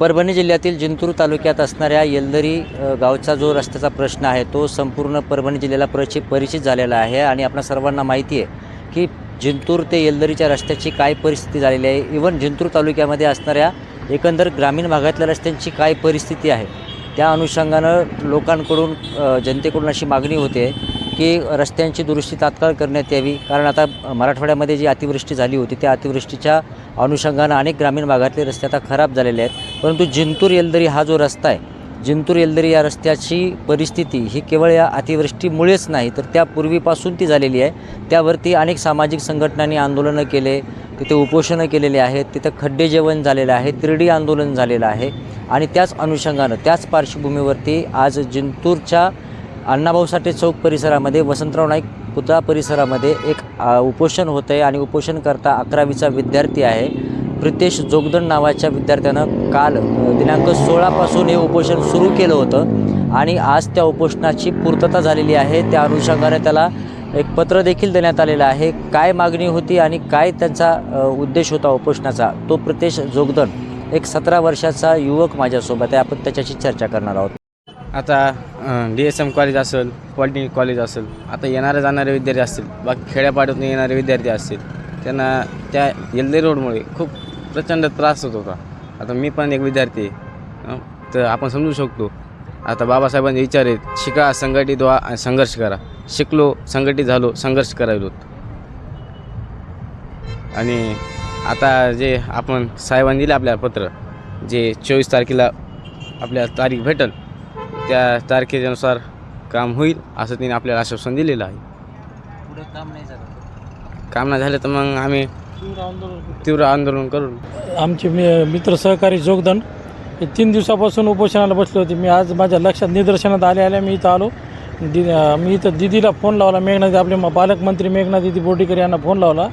परभणी जिल्ह्यातील जिंतूर तालुक्यात असणाऱ्या येलदरी गावचा जो रस्त्याचा प्रश्न आहे तो संपूर्ण परभणी जिल्ह्याला प्रचि परिचित झालेला आहे आणि आपल्या सर्वांना माहिती आहे की जिंतूर ते येलदरीच्या रस्त्याची काय परिस्थिती झालेली आहे. इवन जिंतूर तालुक्यामध्ये असणाऱ्या एकंदर ग्रामीण भागातल्या रस्त्यांची काय परिस्थिती आहे त्या अनुषंगानं लोकांकडून जनतेकडून अशी मागणी होते की रस्त्यांची दुरुस्ती तात्काळ करण्यात यावी. कारण आता मराठवाड्यामध्ये जी अतिवृष्टी झाली होती त्या अतिवृष्टीच्या अनुषंगानं अनेक ग्रामीण भागातले रस्ते आता खराब झालेले आहेत. परंतु जिंतूर येलदरी हा जो रस्ता आहे जिंतूर येलदरी या रस्त्याची परिस्थिती ही केवळ या अतिवृष्टीमुळेच नाही तर त्या पूर्वीपासून ती झालेली आहे. त्यावरती अनेक सामाजिक संघटनांनी आंदोलनं केले तिथे उपोषणं केलेले आहेत तिथं खड्डे जेवण झालेलं आहे तिरडी आंदोलन झालेलं आहे. आणि त्याच अनुषंगानं त्याच पार्श्वभूमीवरती आज जिंतूरच्या अण्णाभाऊ साठे चौक परिसरामध्ये वसंतराव नाईक पुतळा परिसरामध्ये एक उपोषण होतं आहे आणि उपोषण करता अकरावीचा विद्यार्थी आहे. प्रितेश जोगदंड नावाच्या विद्यार्थ्यानं काल दिनांक सोळापासून हे उपोषण सुरू केलं होतं आणि आज त्या उपोषणाची पूर्तता झालेली आहे. त्या अनुषंगाने त्याला एक पत्र देखील देण्यात आलेलं आहे. काय मागणी होती आणि काय त्यांचा उद्देश होता उपोषणाचा? तो प्रितेश जोगदंड एक सतरा वर्षाचा युवक माझ्यासोबत आहे. आपण त्याच्याशी चर्चा करणार आहोत. आता डी एस एम कॉलेज असेल पॉलिटेक्निक कॉलेज असेल आता येणारे जाणारे विद्यार्थी असतील बाकी खेड्यापाड्यातून येणारे विद्यार्थी असतील त्यांना त्या येल्दे रोडमुळे खूप प्रचंड त्रास होत होता. आता मी पण एक विद्यार्थी आहे तर आपण समजू शकतो. आता बाबासाहेबांचे विचार आहेत शिका संघटित व्हा आणि संघर्ष करा. शिकलो संघटित झालो संघर्ष करायलो. आणि आता जे आपण साहेबांनी दिलं आपल्याला पत्र जे चोवीस तारखेला आपल्या तारीख भेटल त्या तारखेनुसार काम होईल असं तिने आपल्याला आश्वासन दिलेलं आहे. पुढे काम नाही झालं काम नाही झालं तर मग आम्ही तीव्र आंदोलन करू. आमचे मी मित्र सहकारी जोगदंड हे तीन दिवसापासून उपोषणाला बसले होते. मी आज माझ्या लक्षात निदर्शनात आले आल्या मी इथं आलो. दि मी इथं दिदीला फोन लावला. मेघना आपले म- पालकमंत्री मेघना दिदी बोर्डीकर यांना फोन लावला.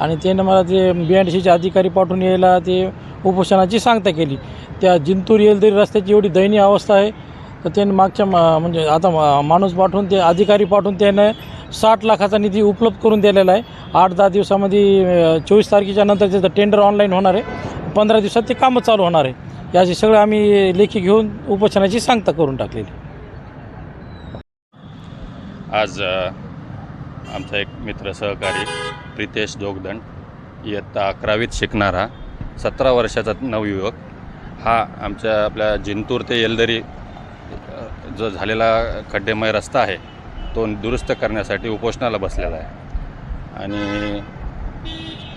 आणि त्यानं मला ते बी एन सीचे अधिकारी पाठवून यायला ते उपोषणाची सांगता केली. त्या जिंतूर येलदरी रस्त्याची एवढी दयनीय अवस्था आहे. तर त्यांनी मागच्या मा- म्हणजे आता मा- माणूस पाठवून ते अधिकारी पाठवून त्यानं साठ लाखाचा निधी उपलब्ध करून दिलेला आहे. आठ दहा दिवसामध्ये चोवीस तारखेच्या नंतर त्याचं टेंडर ऑनलाईन होणार आहे. पंधरा दिवसात ते कामं चालू होणार आहे. याचे सगळं आम्ही लेखी घेऊन उपोषणाची सांगता करून टाकलेली आज आमचा एक मित्र सहकारी प्रितेश जोगदंड इयत्ता अकरावीत शिकणारा सतरा वर्षाचा नवयुवक हा आमच्या आपल्या जिंतूर ते येलदरी जो झालेला खड्डेमय रस्ता आहे तो दुरुस्त करण्यासाठी उपोषणाला बसलेला आहे. आणि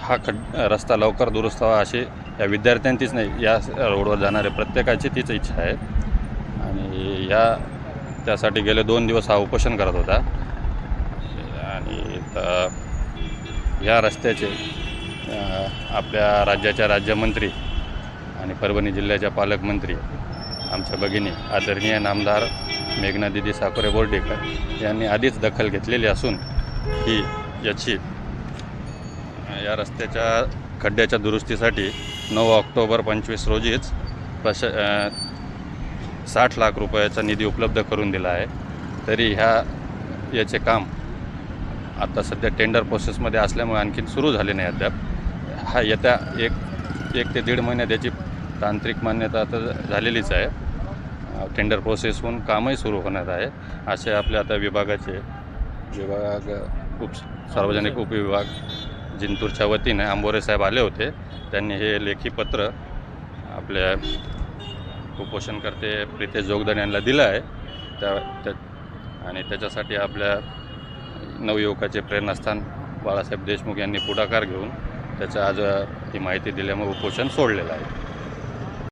हा खड रस्ता लवकर दुरुस्त व्हावा अशी या विद्यार्थ्यांचीच नाही या रोडवर जाणाऱ्या प्रत्येकाची तीच इच्छा आहे. आणि या त्यासाठी गेले दोन दिवस हा उपोषण करत होता. आणि त- या रस्त्याचे आपल्या राज्याच्या राज्यमंत्री आणि परभणी जिल्ह्याच्या पालकमंत्री आमच्या भगिनी आदरणीय नामदार मेघना दिदी साकोरे बोर्डेकर यांनी आधीच दखल घेतलेली असून ही याची या रस्त्याच्या खड्ड्याच्या दुरुस्तीसाठी नऊ ऑक्टोबर पंचवीस रोजीच प्रश साठ लाख रुपयाचा निधी उपलब्ध करून दिला आहे. तरी ह्या याचे काम आता सध्या टेंडर प्रोसेसमध्ये असल्यामुळे आणखीन सुरू झाले नाही अद्याप. हा येत्या एक एक ते दीड महिन्यात याची तांत्रिक मान्यता आता झालेलीच आहे. टेंडर प्रोसेस होऊन कामही सुरू होण्यात आहे. असे आपल्या आता विभागाचे विभाग उप सार्वजनिक उपविभाग जिंतूरच्या वतीने आंबोरे साहेब आले होते. त्यांनी हे लेखी पत्र आपल्या उपोषणकर्ते प्रितेश जोगदान यांना दिलं आहे. त्या त्या आणि त्याच्यासाठी आपल्या नवयुवकाचे प्रेरणास्थान बाळासाहेब देशमुख यांनी पुढाकार घेऊन त्याचं आज ही माहिती दिल्यामुळे उपोषण सोडलेलं आहे.